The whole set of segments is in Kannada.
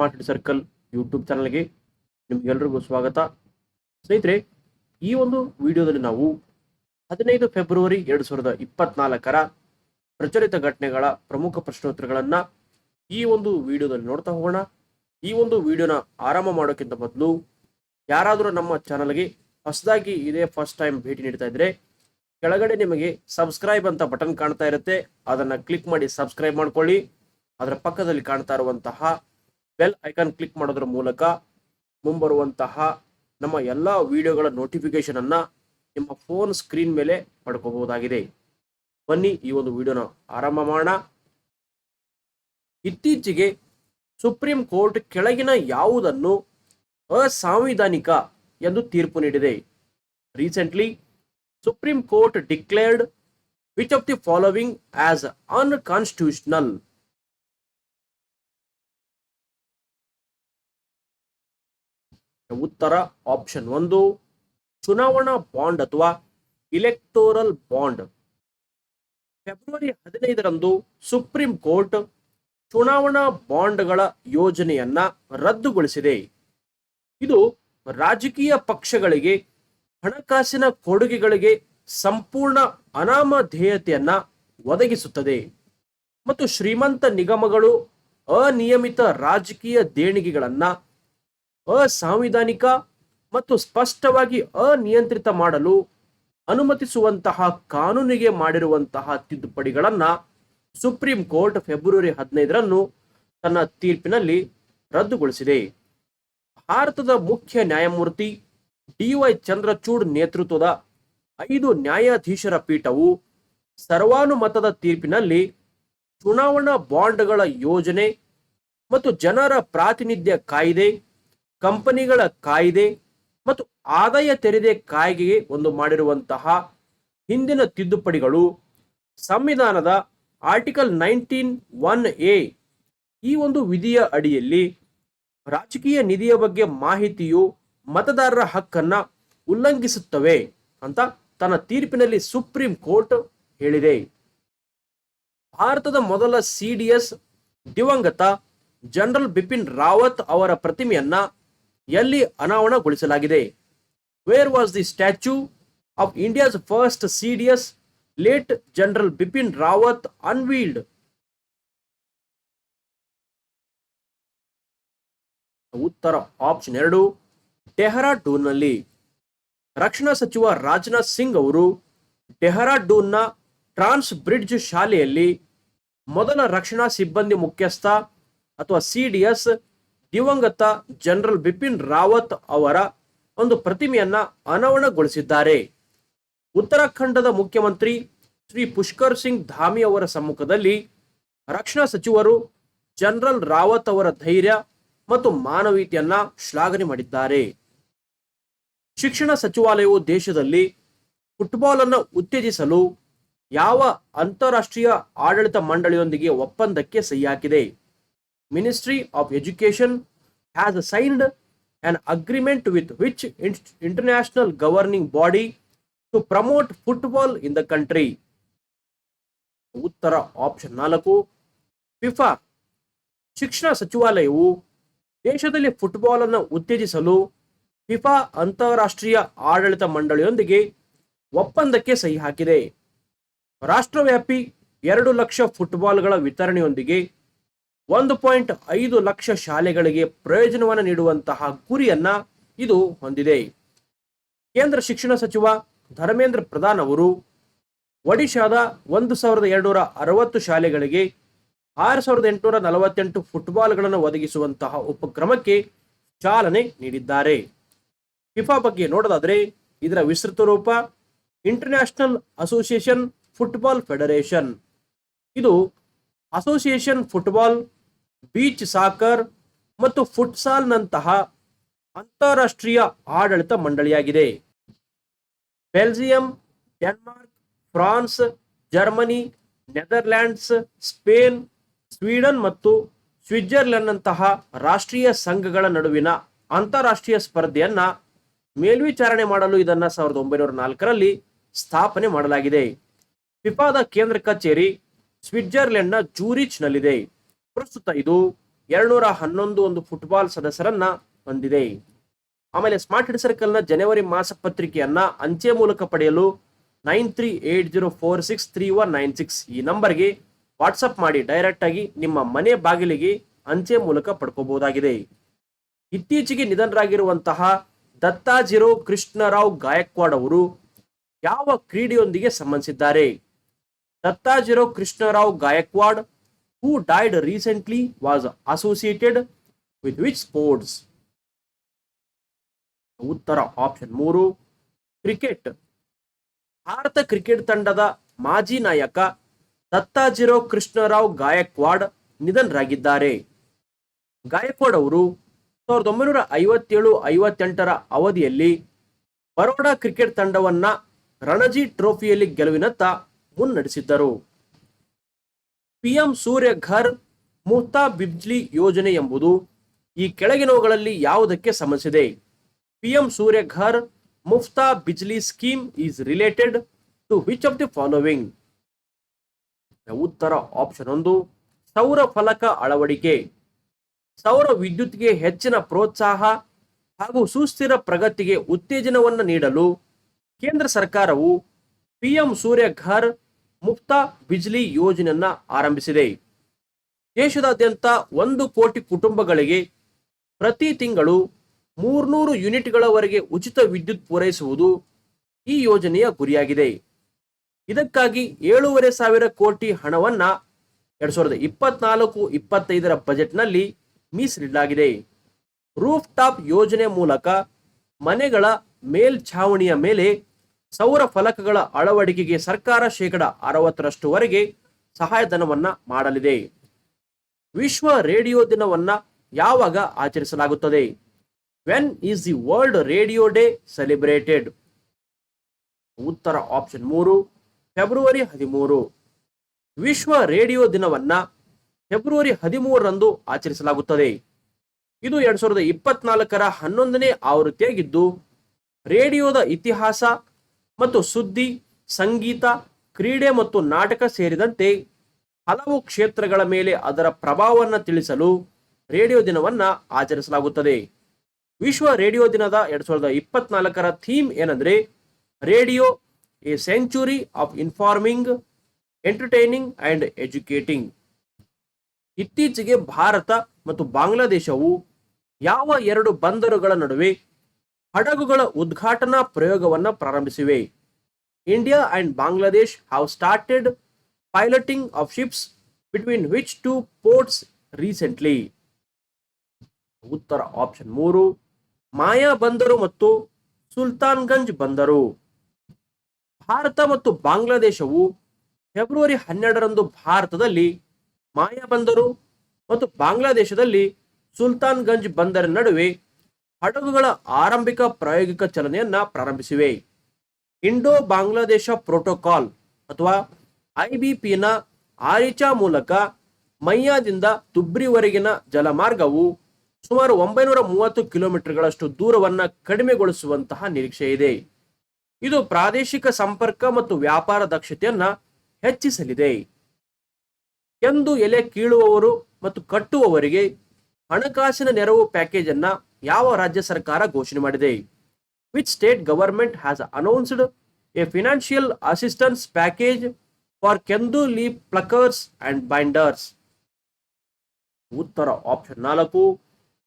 ಸ್ಮಾರ್ಟ್ ಸರ್ಕಲ್ ಯೂಟ್ಯೂಬ್ ಚಾನಲ್ಗೆ ನಿಮ್ಗೆಲ್ರಿಗೂ ಸ್ವಾಗತ. ಸ್ನೇಹಿತರೆ, ಈ ಒಂದು ವಿಡಿಯೋದಲ್ಲಿ ನಾವು ಹದಿನೈದು ಫೆಬ್ರವರಿ ಎರಡು ಸಾವಿರದ ಇಪ್ಪತ್ನಾಲ್ಕರ ಪ್ರಚಲಿತ ಘಟನೆಗಳ ಪ್ರಮುಖ ಪ್ರಶ್ನೋತ್ತರಗಳನ್ನು ಈ ಒಂದು ವಿಡಿಯೋದಲ್ಲಿ ನೋಡ್ತಾ ಹೋಗೋಣ. ಈ ಒಂದು ವಿಡಿಯೋನ ಆರಂಭ ಮಾಡೋಕ್ಕಿಂತ ಮೊದಲು ಯಾರಾದರೂ ನಮ್ಮ ಚಾನಲ್ಗೆ ಹೊಸದಾಗಿ ಇದೇ ಫಸ್ಟ್ ಟೈಮ್ ಭೇಟಿ ನೀಡ್ತಾ ಇದ್ರೆ ಕೆಳಗಡೆ ನಿಮಗೆ ಸಬ್ಸ್ಕ್ರೈಬ್ ಅಂತ ಬಟನ್ ಕಾಣ್ತಾ ಇರುತ್ತೆ. ಅದನ್ನ ಕ್ಲಿಕ್ ಮಾಡಿ ಸಬ್ಸ್ಕ್ರೈಬ್ ಮಾಡ್ಕೊಳ್ಳಿ. ಅದರ ಪಕ್ಕದಲ್ಲಿ ಕಾಣ್ತಾ ಇರುವಂತಹ ಬೆಲ್ ಐಕಾನ್ ಕ್ಲಿಕ್ ಮಾಡೋದ್ರ ಮೂಲಕ ಮುಂಬರುವಂತಹ ನಮ್ಮ ಎಲ್ಲ ವಿಡಿಯೋಗಳ ನೋಟಿಫಿಕೇಶನ್ ಅನ್ನ ನಿಮ್ಮ ಫೋನ್ ಸ್ಕ್ರೀನ್ ಮೇಲೆ ಪಡ್ಕೋಬಹುದಾಗಿದೆ. ಬನ್ನಿ ಈ ಒಂದು ವಿಡಿಯೋನ ಆರಂಭ ಮಾಡೋಣ. ಇತ್ತೀಚೆಗೆ ಸುಪ್ರೀಂ ಕೋರ್ಟ್ ಕೆಳಗಿನ ಯಾವುದನ್ನು ಅಸಾಂವಿಧಾನಿಕ ಎಂದು ತೀರ್ಪು ನೀಡಿದೆ. Recently supreme court declared which of the following as unconstitutional ಉತ್ತರ ಆಪ್ಷನ್ ಒಂದು, ಚುನಾವಣಾ ಬಾಂಡ್ ಅಥವಾ ಇಲೆಕ್ಟೋರಲ್ ಬಾಂಡ್ ಫೆಬ್ರವರಿ ಹದಿನೈದರಂದು ಸುಪ್ರೀಂ ಕೋರ್ಟ್ ಚುನಾವಣಾ ಬಾಂಡ್ಗಳ ಯೋಜನೆಯನ್ನ ರದ್ದುಗೊಳಿಸಿದೆ. ಇದು ರಾಜಕೀಯ ಪಕ್ಷಗಳಿಗೆ ಹಣಕಾಸಿನ ಕೊಡುಗೆಗಳಿಗೆ ಸಂಪೂರ್ಣ ಅನಾಮಧೇಯತೆಯನ್ನ ಒದಗಿಸುತ್ತದೆ. ಮತ್ತು ಶ್ರೀಮಂತ ನಿಗಮಗಳು ಅನಿಯಮಿತ ರಾಜಕೀಯ ದೇಣಿಗೆಗಳನ್ನ ಅಸಾಂವಿಧಾನಿಕ ಮತ್ತು ಸ್ಪಷ್ಟವಾಗಿ ಅನಿಯಂತ್ರಿತ ಮಾಡಲು ಅನುಮತಿಸುವಂತಹ ಕಾನೂನಿಗೆ ಮಾಡಿರುವಂತಹ ತಿದ್ದುಪಡಿಗಳನ್ನ ಸುಪ್ರೀಂ ಕೋರ್ಟ್ ಫೆಬ್ರವರಿ ಹದಿನೈದರನ್ನು ತನ್ನ ತೀರ್ಪಿನಲ್ಲಿ ರದ್ದುಗೊಳಿಸಿದೆ. ಭಾರತದ ಮುಖ್ಯ ನ್ಯಾಯಮೂರ್ತಿ ಡಿವೈ ಚಂದ್ರಚೂಡ್ ನೇತೃತ್ವದ ಐದು ನ್ಯಾಯಾಧೀಶರ ಪೀಠವು ಸರ್ವಾನುಮತದ ತೀರ್ಪಿನಲ್ಲಿ ಚುನಾವಣಾ ಬಾಂಡ್ಗಳ ಯೋಜನೆ ಮತ್ತು ಜನರ ಪ್ರಾತಿನಿಧ್ಯ ಕಾಯ್ದೆ ಕಂಪನಿಗಳ ಕಾಯ್ದೆ ಮತ್ತು ಆದಾಯ ತೆರಿಗೆ ಕಾಯ್ದೆಗೆ ಒಂದು ಮಾಡಿರುವಂತಹ ಹಿಂದಿನ ತಿದ್ದುಪಡಿಗಳು, ಸಂವಿಧಾನದ ಆರ್ಟಿಕಲ್ ನೈನ್ಟೀನ್ ಒನ್ ಎ ಈ ಒಂದು ವಿಧಿಯ ಅಡಿಯಲ್ಲಿ ರಾಜಕೀಯ ನಿಧಿಯ ಬಗ್ಗೆ ಮಾಹಿತಿಯು ಮತದಾರರ ಹಕ್ಕನ್ನ ಉಲ್ಲಂಘಿಸುತ್ತವೆ ಅಂತ ತನ್ನ ತೀರ್ಪಿನಲ್ಲಿ ಸುಪ್ರೀಂ ಕೋರ್ಟ್ ಹೇಳಿದೆ. ಭಾರತದ ಮೊದಲ ಸಿಡಿಎಸ್ ದಿವಂಗತ ಜನರಲ್ ಬಿಪಿನ್ ರಾವತ್ ಅವರ ಪ್ರತಿಮೆಯನ್ನ ಎಲ್ಲಿ ಅನಾವರಣಗೊಳಿಸಲಾಗಿದೆ? Where was the statue of India's first CDS late general Bipin Rawat unveiled ಉತ್ತರ ಆಪ್ಷನ್ ಎರಡು ಡೆಹರಾಡೂನ್ನಲ್ಲಿ ರಕ್ಷಣಾ ಸಚಿವ ರಾಜನಾಥ್ ಸಿಂಗ್ ಅವರು ಡೆಹರಾಡೂನ್ನ ಟ್ರಾನ್ಸ್ ಬ್ರಿಡ್ಜ್ ಶಾಲೆಯಲ್ಲಿ ಮೊದಲ ರಕ್ಷಣಾ ಸಿಬ್ಬಂದಿ ಮುಖ್ಯಸ್ಥ ಅಥವಾ ಸಿಡಿಎಸ್ ದಿವಂಗತ ಜನರಲ್ ಬಿಪಿನ್ ರಾವತ್ ಅವರ ಒಂದು ಪ್ರತಿಮೆಯನ್ನ ಅನಾವರಣಗೊಳಿಸಿದ್ದಾರೆ ಉತ್ತರಾಖಂಡದ ಮುಖ್ಯಮಂತ್ರಿ ಶ್ರೀ ಪುಷ್ಕರ್ ಸಿಂಗ್ ಧಾಮಿ ಅವರ ಸಮ್ಮುಖದಲ್ಲಿ ರಕ್ಷಣಾ ಸಚಿವರು ಜನರಲ್ ರಾವತ್ ಅವರ ಧೈರ್ಯ ಮತ್ತು ಮಾನವೀಯತೆಯನ್ನ ಶ್ಲಾಘನೆ ಮಾಡಿದ್ದಾರೆ. ಶಿಕ್ಷಣ ಸಚಿವಾಲಯವು ದೇಶದಲ್ಲಿ ಫುಟ್ಬಾಲ್ ಅನ್ನು ಉತ್ತೇಜಿಸಲು ಯಾವ ಅಂತಾರಾಷ್ಟ್ರೀಯ ಆಡಳಿತ ಮಂಡಳಿಯೊಂದಿಗೆ ಒಪ್ಪಂದಕ್ಕೆ ಸಹಿ ಹಾಕಿದೆ. Ministry of education has signed an agreement with which in- international governing body to promote football in the country. ಉತ್ತರ ಆಪ್ಷನ್ ನಾಲ್ಕು ಫಿಫಾ ಶಿಕ್ಷಣ ಸಚಿವಾಲಯವು ದೇಶದಲ್ಲಿ ಫುಟ್ಬಾಲ್ ಅನ್ನು ಉತ್ತೇಜಿಸಲು ಫಿಫಾ ಅಂತಾರಾಷ್ಟ್ರೀಯ ಆಡಳಿತ ಮಂಡಳಿಯೊಂದಿಗೆ ಒಪ್ಪಂದಕ್ಕೆ ಸಹಿ ಹಾಕಿದೆ. ರಾಷ್ಟ್ರವ್ಯಾಪಿ ಎರಡು ಲಕ್ಷ ಫುಟ್ಬಾಲ್ಗಳ ವಿತರಣೆಯೊಂದಿಗೆ ಒಂದು ಪಾಯಿಂಟ್ ಐದು ಲಕ್ಷ ಶಾಲೆಗಳಿಗೆ ಪ್ರಯೋಜನವನ್ನು ನೀಡುವಂತಹ ಗುರಿಯನ್ನ ಇದು ಹೊಂದಿದೆ. ಕೇಂದ್ರ ಶಿಕ್ಷಣ ಸಚಿವ ಧರ್ಮೇಂದ್ರ ಪ್ರಧಾನ್ ಅವರು ಒಡಿಶಾದ ಒಂದು ಸಾವಿರದ ಎರಡುನೂರ ಅರವತ್ತು ಶಾಲೆಗಳಿಗೆ ಆರು ಸಾವಿರದ ಎಂಟುನೂರ ನಲವತ್ತೆಂಟು ಫುಟ್ಬಾಲ್ಗಳನ್ನು ಒದಗಿಸುವಂತಹ ಉಪಕ್ರಮಕ್ಕೆ ಚಾಲನೆ ನೀಡಿದ್ದಾರೆ. ಫಿಫಾ ಬಗ್ಗೆ ನೋಡೋದಾದ್ರೆ ಇದರ ವಿಸ್ತೃತ ರೂಪ ಇಂಟರ್ನ್ಯಾಷನಲ್ ಅಸೋಸಿಯೇಷನ್ ಫುಟ್ಬಾಲ್ ಫೆಡರೇಷನ್. ಇದು ಅಸೋಸಿಯೇಷನ್ ಫುಟ್ಬಾಲ್ ಬೀಚ್ ಸಾಕರ್ ಮತ್ತು ಫುಟ್ಸಾಲ್ನಂತಹ ಅಂತಾರಾಷ್ಟ್ರೀಯ ಆಡಳಿತ ಮಂಡಳಿಯಾಗಿದೆ. Belgium, Denmark, France, Germany, Netherlands, Spain, Sweden ಮತ್ತು ಸ್ವಿಟ್ಜರ್ಲೆಂಡ್ನಂತಹ ರಾಷ್ಟ್ರೀಯ ಸಂಘಗಳ ನಡುವಿನ ಅಂತಾರಾಷ್ಟ್ರೀಯ ಸ್ಪರ್ಧೆಯನ್ನ ಮೇಲ್ವಿಚಾರಣೆ ಮಾಡಲು ಇದನ್ನ ಸಾವಿರದ ಒಂಬೈನೂರ ನಾಲ್ಕರಲ್ಲಿ ಸ್ಥಾಪನೆ ಮಾಡಲಾಗಿದೆ. ಫಿಫಾದ ಕೇಂದ್ರ ಕಚೇರಿ ಸ್ವಿಟ್ಜರ್ಲೆಂಡ್ನ ಜೂರಿಚ್ನಲ್ಲಿದೆ. ಪ್ರಸ್ತುತ ಇದು ಎರಡ್ನೂರ ಹನ್ನೊಂದು ಒಂದು ಫುಟ್ಬಾಲ್ ಸದಸ್ಯರನ್ನ ಹೊಂದಿದೆ. ಆಮೇಲೆ ಸ್ಮಾರ್ಟ್ ಸರ್ಕಲ್ನ ಜನವರಿ ಮಾಸ ಪತ್ರಿಕೆಯನ್ನ ಅಂಚೆ ಮೂಲಕ ಪಡೆಯಲು nine three eight zero four six three one nine six ಈ ನಂಬರ್ಗೆ ವಾಟ್ಸಪ್ ಮಾಡಿ ಡೈರೆಕ್ಟ್ ಆಗಿ ನಿಮ್ಮ ಮನೆ ಬಾಗಿಲಿಗೆ ಅಂಚೆ ಮೂಲಕ ಪಡ್ಕೋಬಹುದಾಗಿದೆ. ಇತ್ತೀಚೆಗೆ ನಿಧನರಾಗಿರುವಂತಹ ದತ್ತಾಜಿರೋ ಕೃಷ್ಣರಾವ್ ಗಾಯಕ್ವಾಡ್ ಅವರು ಯಾವ ಕ್ರೀಡೆಯೊಂದಿಗೆ ಸಂಬಂಧಿಸಿದ್ದಾರೆ? Dattajirao Krishnarao Gaekwad who died recently was associated with which sports? ಉತ್ತರ ಆಪ್ಷನ್ ಮೂರು ಕ್ರಿಕೆಟ್ ಭಾರತ ಕ್ರಿಕೆಟ್ ತಂಡದ ಮಾಜಿ ನಾಯಕ ದತ್ತಾಜಿರೋ ಕೃಷ್ಣರಾವ್ ಗಾಯಕ್ವಾಡ್ ನಿಧನರಾಗಿದ್ದಾರೆ. ಗಾಯಕ್ವಾಡ್ ಅವರು ಸಾವಿರದ ಒಂಬೈನೂರ ಐವತ್ತೇಳು ಐವತ್ತೆಂಟರ ಅವಧಿಯಲ್ಲಿ ಬರೋಡಾ ಕ್ರಿಕೆಟ್ ತಂಡವನ್ನ ರಣಜಿ ಟ್ರೋಫಿಯಲ್ಲಿ ಗೆಲುವಿನತ್ತ ಮುನ್ನಡೆಸಿದ್ದರು. ಪಿಎಂ ಸೂರ್ಯ ಘರ್ ಮುಹ್ತಾ ಬಿಜ್ಲಿ ಯೋಜನೆ ಎಂಬುದು ಈ ಕೆಳಗಿನವುಗಳಲ್ಲಿ ಯಾವುದಕ್ಕೆ ಸಂಬಂಧಿಸಿದೆ? PM Surya Ghar Muft Bijli scheme is related to which of the following? ಉತ್ತರ ಆಪ್ಷನ್ ಒಂದು, ಸೌರ ಫಲಕ ಅಳವಡಿಕೆ. ಸೌರ ವಿದ್ಯುತ್ಗೆ ಹೆಚ್ಚಿನ ಪ್ರೋತ್ಸಾಹ ಹಾಗೂ ಸುಸ್ಥಿರ ಪ್ರಗತಿಗೆ ಉತ್ತೇಜನವನ್ನು ನೀಡಲು ಕೇಂದ್ರ ಸರ್ಕಾರವು ಪಿಎಂ ಸೂರ್ಯ ಘರ್ ಮುಕ್ತ ಬಿಜ್ಲಿ ಯೋಜನೆಯನ್ನ ಆರಂಭಿಸಿದೆ. ದೇಶದಾದ್ಯಂತ ಒಂದು ಕೋಟಿ ಕುಟುಂಬಗಳಿಗೆ ಪ್ರತಿ ತಿಂಗಳು ಮೂರ್ನೂರು ಯೂನಿಟ್ಗಳವರೆಗೆ ಉಚಿತ ವಿದ್ಯುತ್ ಪೂರೈಸುವುದು ಈ ಯೋಜನೆಯ ಗುರಿಯಾಗಿದೆ. ಇದಕ್ಕಾಗಿ ಏಳೂವರೆ ಸಾವಿರ ಕೋಟಿ ಹಣವನ್ನ ಎರಡ್ ಸಾವಿರದ ಇಪ್ಪತ್ನಾಲ್ಕು, ಇಪ್ಪತ್ತೈದರ ಬಜೆಟ್ನಲ್ಲಿ ಮೀಸಲಿಡಲಾಗಿದೆ. ರೂಫ್ ಟಾಪ್ ಯೋಜನೆ ಮೂಲಕ ಮನೆಗಳ ಮೇಲ್ಛಾವಣಿಯ ಮೇಲೆ ಸೌರ ಫಲಕಗಳ ಅಳವಡಿಕೆಗೆ ಸರ್ಕಾರ ಶೇಕಡ ಅರವತ್ತರಷ್ಟುವರೆಗೆ ಸಹಾಯಧನವನ್ನ ಮಾಡಲಿದೆ. ವಿಶ್ವ ರೇಡಿಯೋ ದಿನವನ್ನ ಯಾವಾಗ ಆಚರಿಸಲಾಗುತ್ತದೆ? When is the world radio day celebrated ಉತ್ತರ ಆಪ್ಷನ್ ಮೂರು, ಫೆಬ್ರವರಿ ಹದಿಮೂರು. ವಿಶ್ವ ರೇಡಿಯೋ ದಿನವನ್ನ ಫೆಬ್ರವರಿ ಹದಿಮೂರರಂದು ಆಚರಿಸಲಾಗುತ್ತದೆ. ಇದು ಎರಡ್ ಸಾವಿರದ ಇಪ್ಪತ್ನಾಲ್ಕರ ಹನ್ನೊಂದನೇ ಆವೃತ್ತಿಯಾಗಿದ್ದು, ರೇಡಿಯೋದ ಇತಿಹಾಸ ಮತ್ತು ಸುದ್ದಿ, ಸಂಗೀತ, ಕ್ರೀಡೆ ಮತ್ತು ನಾಟಕ ಸೇರಿದಂತೆ ಹಲವು ಕ್ಷೇತ್ರಗಳ ಮೇಲೆ ಅದರ ಪ್ರಭಾವವನ್ನು ತಿಳಿಸಲು ರೇಡಿಯೋ ದಿನವನ್ನು ಆಚರಿಸಲಾಗುತ್ತದೆ. ವಿಶ್ವ ರೇಡಿಯೋ ದಿನದ ಎರಡು ಸಾವಿರದ ಇಪ್ಪತ್ನಾಲ್ಕರ ಥೀಮ್ ಏನಂದ್ರೆ radio a century of informing, entertaining and educating. ಇತ್ತೀಚೆಗೆ ಭಾರತ ಮತ್ತು ಬಾಂಗ್ಲಾದೇಶವು ಯಾವ ಎರಡು ಬಂದರುಗಳ ನಡುವೆ ಹಡಗುಗಳ ಉದ್ಘಾಟನಾ ಪ್ರಯೋಗವನ್ನ ಪ್ರಾರಂಭಿಸಿವೆ. India and Bangladesh have started piloting of ships between which two ports recently. ಉತ್ತರ ಆಪ್ಷನ್ ಮೂರು, ಮಾಯಾ ಬಂದರು ಮತ್ತು ಸುಲ್ತಾನ್ಗಂಜ್ ಬಂದರು. ಭಾರತ ಮತ್ತು ಬಾಂಗ್ಲಾದೇಶವು ಫೆಬ್ರವರಿ ಹನ್ನೆರಡರಂದು ಭಾರತದಲ್ಲಿ ಮಾಯಾ ಬಂದರು ಮತ್ತು ಬಾಂಗ್ಲಾದೇಶದಲ್ಲಿ ಸುಲ್ತಾನ್ಗಂಜ್ ಬಂದರ ನಡುವೆ ಹಡಗುಗಳ ಆರಂಭಿಕ ಪ್ರಾಯೋಗಿಕ ಚಲನೆಯನ್ನ ಪ್ರಾರಂಭಿಸಿವೆ. ಇಂಡೋ ಬಾಂಗ್ಲಾದೇಶ ಪ್ರೋಟೋಕಾಲ್ ಅಥವಾ ಐಬಿಪಿನ ಆರಿಚಾ ಮೂಲಕ ಮೈಯಾದಿಂದ ತುಬ್ರಿವರೆಗಿನ ಜಲಮಾರ್ಗವು ಸುಮಾರು ಒಂಬೈನೂರ ಮೂವತ್ತು ಕಿಲೋಮೀಟರ್ಗಳಷ್ಟು ದೂರವನ್ನು ಕಡಿಮೆಗೊಳಿಸುವಂತಹ ನಿರೀಕ್ಷೆ ಇದೆ. ಇದು ಪ್ರಾದೇಶಿಕ ಸಂಪರ್ಕ ಮತ್ತು ವ್ಯಾಪಾರ ದಕ್ಷತೆಯನ್ನು ಹೆಚ್ಚಿಸಲಿದೆ. ಎಂದು ಎಲೆ ಕೀಳುವವರು ಮತ್ತು ಕಟ್ಟುವವರಿಗೆ ಹಣಕಾಸಿನ ನೆರವು ಪ್ಯಾಕೇಜನ್ನು ಯಾವ ರಾಜ್ಯ ಸರ್ಕಾರ ಘೋಷಣೆ ಮಾಡಿದೆ? Which state government has announced a financial assistance package for kendu leaf pluckers and binders ಉತ್ತರ ಆಪ್ಷನ್ ನಾಲ್ಕು,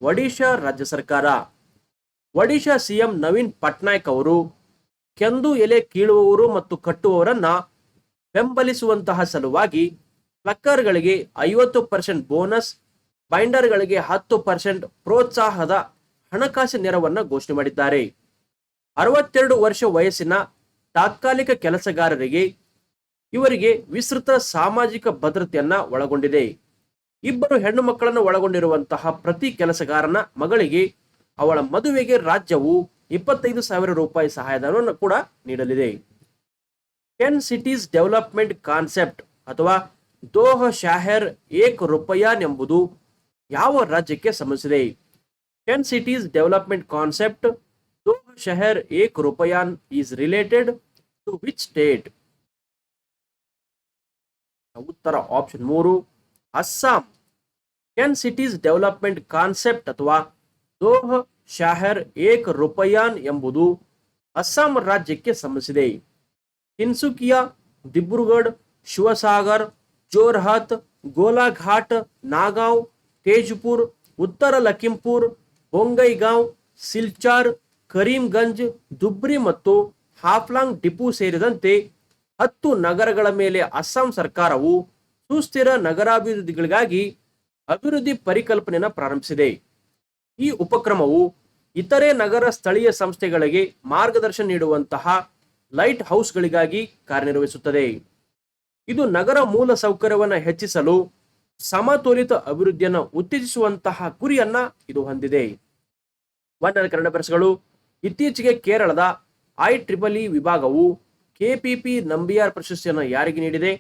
ಒಡಿಶಾ ರಾಜ್ಯ ಸರ್ಕಾರ. ಒಡಿಶಾ ಸಿಎಂ ನವೀನ್ ಪಟ್ನಾಯಕ್ ಅವರು ಕೆಂದು ಎಲೆ ಕೀಳುವವರು ಮತ್ತು ಕಟ್ಟುವವರನ್ನ ಬೆಂಬಲಿಸುವಂತಹ ಸಲುವಾಗಿ ಪ್ಲಕ್ಕರ್ಗಳಿಗೆ ಐವತ್ತು ಪರ್ಸೆಂಟ್ ಬೋನಸ್, ಬೈಂಡರ್ಗಳಿಗೆ ಹತ್ತು ಪರ್ಸೆಂಟ್ ಪ್ರೋತ್ಸಾಹದ ಹಣಕಾಸು ನೆರವನ್ನ ಘೋಷಣೆ ಮಾಡಿದ್ದಾರೆ. ಅರವತ್ತೆರಡು ವರ್ಷ ವಯಸ್ಸಿನ ತಾತ್ಕಾಲಿಕ ಕೆಲಸಗಾರರಿಗೆ ಇವರಿಗೆ ವಿಸ್ತೃತ ಸಾಮಾಜಿಕ ಭದ್ರತೆಯನ್ನ ಒಳಗೊಂಡಿದೆ. ಇಬ್ಬರು ಹೆಣ್ಣು ಮಕ್ಕಳನ್ನು ಒಳಗೊಂಡಿರುವಂತಹ ಪ್ರತಿ ಕೆಲಸಗಾರನ ಮಗಳಿಗೆ ಅವಳ ಮದುವೆಗೆ ರಾಜ್ಯವು ಇಪ್ಪತ್ತೈದು ಸಾವಿರ ರೂಪಾಯಿ ಸಹಾಯಧನವನ್ನು ಕೂಡ ನೀಡಲಿದೆ. ಟೆನ್ ಸಿಟೀಸ್ ಡೆವಲಪ್ಮೆಂಟ್ ಕಾನ್ಸೆಪ್ಟ್ ಅಥವಾ ದೋಹ ಶಾಹರ್ ಏಕ್ ರೂಪಯಾನ್ ಎಂಬುದು ಯಾವ ರಾಜ್ಯಕ್ಕೆ ಸಂಬಂಧಿಸಿದೆ? Ten cities development concept Doh Shahar Ek Rupayan is related to which state ಉತ್ತರ ಆಪ್ಷನ್ ಮೂರು Assam ten cities development concept ಅಥವಾ ದೋಹ ಶಾಹರ್ ಏಕ್ ರೂಪಾಯಾನ್ ಎಂಬುದು ಅಸ್ಸಾಂ ರಾಜ್ಯಕ್ಕೆ ಸಂಬಂಧಿಸಿದೆ ತಿನ್ಸುಕಿಯಾ ದಿಬ್ರುಗಢ್ ಶಿವಸಾಗರ್ ಜೋರ್ಹತ್ ಗೋಲಾಘಾಟ್ ನಾಗಾಂವ್ ತೇಜ್ಪುರ್ ಉತ್ತರ ಲಖಿಂಪುರ್ ಬೊಂಗೈಗಾಂವ್, ಸಿಲ್ಚಾರ್, ಕರೀಂಗಂಜ್, ದುಬ್ರಿ ಮತ್ತು ಹಾಫ್ಲಾಂಗ್ ಡಿಪು ಸೇರಿದಂತೆ ಹತ್ತು ನಗರಗಳ ಮೇಲೆ ಅಸ್ಸಾಂ ಸರ್ಕಾರವು ಸುಸ್ಥಿರ ನಗರಾಭಿವೃದ್ಧಿಗಳಿಗಾಗಿ ಅಭಿವೃದ್ಧಿ ಪರಿಕಲ್ಪನೆಯನ್ನು ಪ್ರಾರಂಭಿಸಿದೆ. ಈ ಉಪಕ್ರಮವು ಇತರೆ ನಗರ ಸ್ಥಳೀಯ ಸಂಸ್ಥೆಗಳಿಗೆ ಮಾರ್ಗದರ್ಶನ ನೀಡುವಂತಹ ಲೈಟ್ ಹೌಸ್ಗಳಿಗಾಗಿ ಕಾರ್ಯನಿರ್ವಹಿಸುತ್ತದೆ. ಇದು ನಗರ ಮೂಲ ಸೌಕರ್ಯವನ್ನು ಹೆಚ್ಚಿಸಲು ಸಮತೋಲಿತ ಅಭಿವೃದ್ಧಿಯನ್ನು ಉತ್ತೇಜಿಸುವಂತಹ ಗುರಿಯನ್ನ ಇದು ಹೊಂದಿದೆ. ವನ್ಯರ ಕನ್ನಡ ಪ್ರೆಸ್ಗಳು ಇತ್ತೀಚೆಗೆ ಕೇರಳದ ಐ ಟ್ರಿಪಲ್ ಇ ವಿಭಾಗವು ಕೆಪಿಪಿ ನಂಬಿಯಾರ್ ಪ್ರಶಸ್ತಿಯನ್ನು ಯಾರಿಗೆ ನೀಡಿದೆ?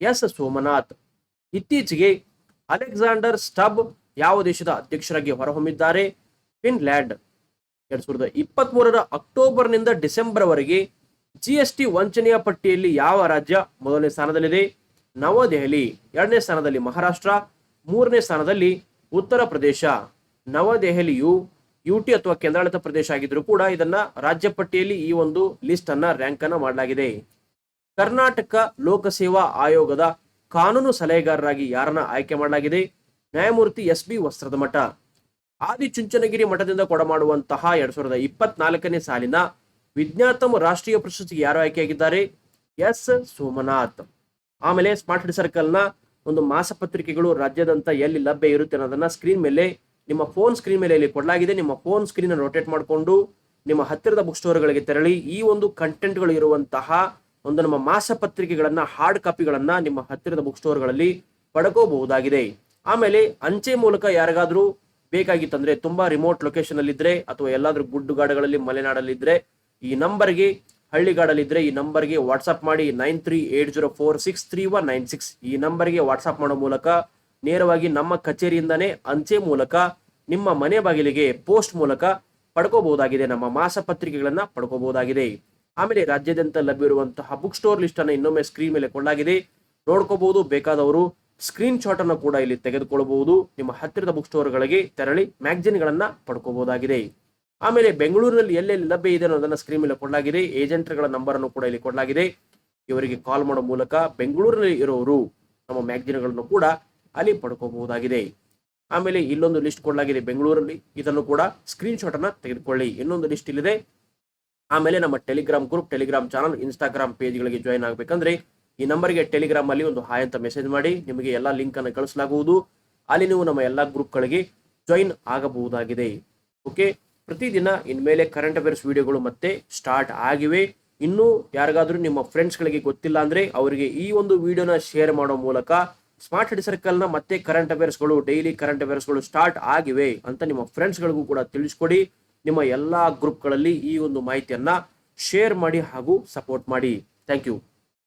ಎಸ್. ಸೋಮನಾಥ್. ಇತ್ತೀಚೆಗೆ ಅಲೆಕ್ಸಾಂಡರ್ ಸ್ಟಬ್ ಯಾವ ದೇಶದ ಅಧ್ಯಕ್ಷರಾಗಿ ಹೊರಹೊಮ್ಮಿದ್ದಾರೆ? ಫಿನ್ಲ್ಯಾಂಡ್. ಎರಡ್ ಸಾವಿರದ ಇಪ್ಪತ್ತ್ ಮೂರರ ಅಕ್ಟೋಬರ್ನಿಂದ ಡಿಸೆಂಬರ್ವರೆಗೆ ಜಿ ಎಸ್ ಟಿ ವಂಚನೆಯ ಪಟ್ಟಿಯಲ್ಲಿ ಯಾವ ರಾಜ್ಯ ಮೊದಲನೇ ಸ್ಥಾನದಲ್ಲಿದೆ? ನವದೆಹಲಿ. ಎರಡನೇ ಸ್ಥಾನದಲ್ಲಿ ಮಹಾರಾಷ್ಟ್ರ. ಮೂರನೇ ಸ್ಥಾನದಲ್ಲಿ ಉತ್ತರ ಪ್ರದೇಶ. ನವದೆಹಲಿಯು ಯುಟಿ ಅಥವಾ ಕೇಂದ್ರಾಡಳಿತ ಪ್ರದೇಶ ಆಗಿದ್ರು ಕೂಡ ಇದನ್ನ ರಾಜ್ಯ ಪಟ್ಟಿಯಲ್ಲಿ ಈ ಒಂದು ಲಿಸ್ಟ್ ಅನ್ನ ರ್ಯಾಂಕ್ ಅನ್ನ ಮಾಡಲಾಗಿದೆ. ಕರ್ನಾಟಕ ಲೋಕಸೇವಾ ಆಯೋಗದ ಕಾನೂನು ಸಲಹೆಗಾರರಾಗಿ ಯಾರನ್ನ ಆಯ್ಕೆ ಮಾಡಲಾಗಿದೆ? ನ್ಯಾಯಮೂರ್ತಿ ಎಸ್ ಬಿ ವಸ್ತ್ರದ ಮಠ. ಆದಿಚುಂಚನಗಿರಿ ಮಠದಿಂದ ಕೊಡಮಾಡುವಂತಹ ಎರಡ್ ಸಾವಿರದ ಇಪ್ಪತ್ನಾಲ್ಕನೇ ಸಾಲಿನ ವಿಜ್ಞಾತಮ ರಾಷ್ಟ್ರೀಯ ಪ್ರಶಸ್ತಿಗೆ ಯಾರು ಆಯ್ಕೆಯಾಗಿದ್ದಾರೆ? ಎಸ್ ಸೋಮನಾಥ್. ಆಮೇಲೆ ಸ್ಮಾರ್ಟ್ ಸರ್ಕಲ್ನ ಒಂದು ಮಾಸಪತ್ರಿಕೆಗಳು ರಾಜ್ಯದಂತ ಎಲ್ಲಿ ಲಭ್ಯ ಇರುತ್ತೆ ಅನ್ನೋದನ್ನ ಸ್ಕ್ರೀನ್ ಮೇಲೆ ನಿಮ್ಮ ಫೋನ್ ಸ್ಕ್ರೀನ್ ಮೇಲೆ ಇಲ್ಲಿ ಕೊಡಲಾಗಿದೆ. ನಿಮ್ಮ ಫೋನ್ ಸ್ಕ್ರೀನ್ ರೊಟೇಟ್ ಮಾಡಿಕೊಂಡು ನಿಮ್ಮ ಹತ್ತಿರದ ಬುಕ್ ಸ್ಟೋರ್ಗಳಿಗೆ ತೆರಳಿ, ಈ ಒಂದು ಕಂಟೆಂಟ್ಗಳು ಇರುವಂತಹ ಒಂದು ನಮ್ಮ ಮಾಸಪತ್ರಿಕೆಗಳನ್ನು ಹಾರ್ಡ್ ಕಾಪಿಗಳನ್ನ ನಿಮ್ಮ ಹತ್ತಿರದ ಬುಕ್ ಸ್ಟೋರ್ಗಳಲ್ಲಿ ಪಡ್ಕೋಬಹುದಾಗಿದೆ. ಆಮೇಲೆ ಅಂಚೆ ಮೂಲಕ ಯಾರಿಗಾದ್ರೂ ಬೇಕಾಗಿತ್ತಂದ್ರೆ, ತುಂಬಾ ರಿಮೋಟ್ ಲೊಕೇಶನ್ ಅಲ್ಲಿ ಇದ್ರೆ ಅಥವಾ ಎಲ್ಲಾದ್ರೂ ಗುಡ್ಡುಗಾಡುಗಳಲ್ಲಿ ಮಲೆನಾಡಲ್ಲಿದ್ರೆ ಈ ನಂಬರ್ಗೆ ಹಳ್ಳಿಗಾಡಲ್ಲಿದ್ರೆ ಈ ನಂಬರ್ಗೆ ವಾಟ್ಸ್ಆಪ್ ಮಾಡಿ nine three eight zero four six three one nine six ಈ ನಂಬರ್ಗೆ ವಾಟ್ಸ್ಆಪ್ ಮಾಡೋ ಮೂಲಕ ನೇರವಾಗಿ ನಮ್ಮ ಕಚೇರಿಯಿಂದನೇ ಅಂಚೆ ಮೂಲಕ, ನಿಮ್ಮ ಮನೆ ಬಾಗಿಲಿಗೆ ಪೋಸ್ಟ್ ಮೂಲಕ ಪಡ್ಕೋಬಹುದಾಗಿದೆ. ನಮ್ಮ ಮಾಸಪತ್ರಿಕೆಗಳನ್ನ ಪಡ್ಕೋಬಹುದಾಗಿದೆ. ಆಮೇಲೆ ರಾಜ್ಯಾದ್ಯಂತ ಲಭ್ಯವಿರುವಂತಹ ಬುಕ್ ಸ್ಟೋರ್ ಲಿಸ್ಟ್ ಅನ್ನ ಇನ್ನೊಮ್ಮೆ ಸ್ಕ್ರೀನ್ ಮೇಲೆ ಕೊಡಲಾಗಿದೆ ನೋಡ್ಕೋಬಹುದು, ಬೇಕಾದವರು ಸ್ಕ್ರೀನ್ ಶಾಟ್ ಅನ್ನು ಕೂಡ ಇಲ್ಲಿ ತೆಗೆದುಕೊಳ್ಳಬಹುದು. ನಿಮ್ಮ ಹತ್ತಿರದ ಬುಕ್ ಸ್ಟೋರ್ಗಳಿಗೆ ತೆರಳಿ ಮ್ಯಾಗಜಿನ್ ಗಳನ್ನ ಪಡ್ಕೋಬಹುದಾಗಿದೆ. ಆಮೇಲೆ ಬೆಂಗಳೂರಿನಲ್ಲಿ ಎಲ್ಲೆಲ್ಲಿ ಲಭ್ಯ ಇದೆ ಅನ್ನೋದನ್ನ ಸ್ಕ್ರೀನ್ ಮೇಲೆ ಕೊಡಲಾಗಿದೆ ಏಜೆಂಟ್ಗಳ ನಂಬರ್ ಅನ್ನು ಕೂಡ ಇಲ್ಲಿ ಕೊಡಲಾಗಿದೆ ಇವರಿಗೆ ಕಾಲ್ ಮಾಡೋ ಮೂಲಕ ಬೆಂಗಳೂರಿನಲ್ಲಿ ಇರೋರು ನಮ್ಮ ಮ್ಯಾಗಜಿನ್ಗಳನ್ನು ಕೂಡ ಅಲ್ಲಿ ಪಡ್ಕೋಬಹುದಾಗಿದೆ. ಆಮೇಲೆ ಇಲ್ಲೊಂದು ಲಿಸ್ಟ್ ಕೊಡಲಾಗಿದೆ ಬೆಂಗಳೂರಲ್ಲಿ. ಇದನ್ನು ಕೂಡ ಸ್ಕ್ರೀನ್ ಶಾಟ್ ಅನ್ನ ತೆಗೆದುಕೊಳ್ಳಿ. ಇನ್ನೊಂದು ಲಿಸ್ಟ್ ಇಲ್ಲಿದೆ. ಆಮೇಲೆ ನಮ್ಮ Telegram group Telegram channel Instagram ಪೇಜ್ಗಳಿಗೆ join ಆಗಬೇಕಂದ್ರೆ ಈ ನಂಬರ್ಗೆ ಟೆಲಿಗ್ರಾಮ್ ಅಲ್ಲಿ ಒಂದು ಹಾಯ್ ಅಂತ ಮೆಸೇಜ್ ಮಾಡಿ. ನಿಮಗೆ ಎಲ್ಲಾ ಲಿಂಕ್ ಅನ್ನು ಕಳಿಸಲಾಗುವುದು. ಅಲ್ಲಿ ನೀವು ನಮ್ಮ ಎಲ್ಲಾ ಗ್ರೂಪ್ಗಳಿಗೆ ಜಾಯಿನ್ ಆಗಬಹುದಾಗಿದೆ. ಓಕೆ ಪ್ರತಿದಿನ ಇನ್ಮೇಲೆ ಕರೆಂಟ್ ಅಫೇರ್ಸ್ ವಿಡಿಯೋಗಳು ಮತ್ತೆ ಸ್ಟಾರ್ಟ್ ಆಗಿವೆ. ಇನ್ನೂ ಯಾರಿಗಾದರೂ ನಿಮ್ಮ ಫ್ರೆಂಡ್ಸ್ಗಳಿಗೆ ಗೊತ್ತಿಲ್ಲ ಅಂದ್ರೆ ಅವರಿಗೆ ಈ ಒಂದು ವಿಡಿಯೋನ ಶೇರ್ ಮಾಡೋ ಮೂಲಕ ಸ್ಮಾರ್ಟ್ ಸರ್ಕಲ್ ಸರ್ಕಲ್ನ ಮತ್ತೆ ಕರೆಂಟ್ ಅಫೇರ್ಸ್ಗಳು ಡೈಲಿ ಕರೆಂಟ್ ಅಫೇರ್ಸ್ಗಳು ಸ್ಟಾರ್ಟ್ ಆಗಿವೆ ಅಂತ ನಿಮ್ಮ ಫ್ರೆಂಡ್ಸ್ಗಳಿಗೂ ಕೂಡ ತಿಳಿಸ್ಕೊಡಿ. ನಿಮ್ಮ ಎಲ್ಲಾ ಗ್ರೂಪ್ಗಳಲ್ಲಿ ಈ ಒಂದು ಮಾಹಿತಿಯನ್ನ ಶೇರ್ ಮಾಡಿ ಹಾಗೂ ಸಪೋರ್ಟ್ ಮಾಡಿ. Thank you